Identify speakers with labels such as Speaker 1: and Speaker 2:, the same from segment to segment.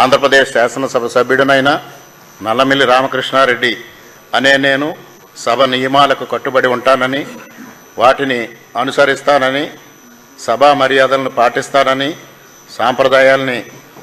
Speaker 1: ఆంధ్రప్రదేశ్ శాసనసభ సభ్యుడినైన నల్లమిల్లి రామకృష్ణారెడ్డి అనే నేను సభ నియమాలకు కట్టుబడి ఉంటానని వాటిని అనుసరిస్తానని సభా మర్యాదలను పాటిస్తానని సాంప్రదాయాల్ని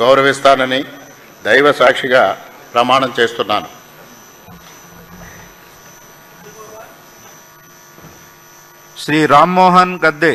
Speaker 1: గౌరవిస్తానని దైవ సాక్షిగా ప్రమాణం చేస్తున్నాను.
Speaker 2: శ్రీ రామ్మోహన్ గద్దే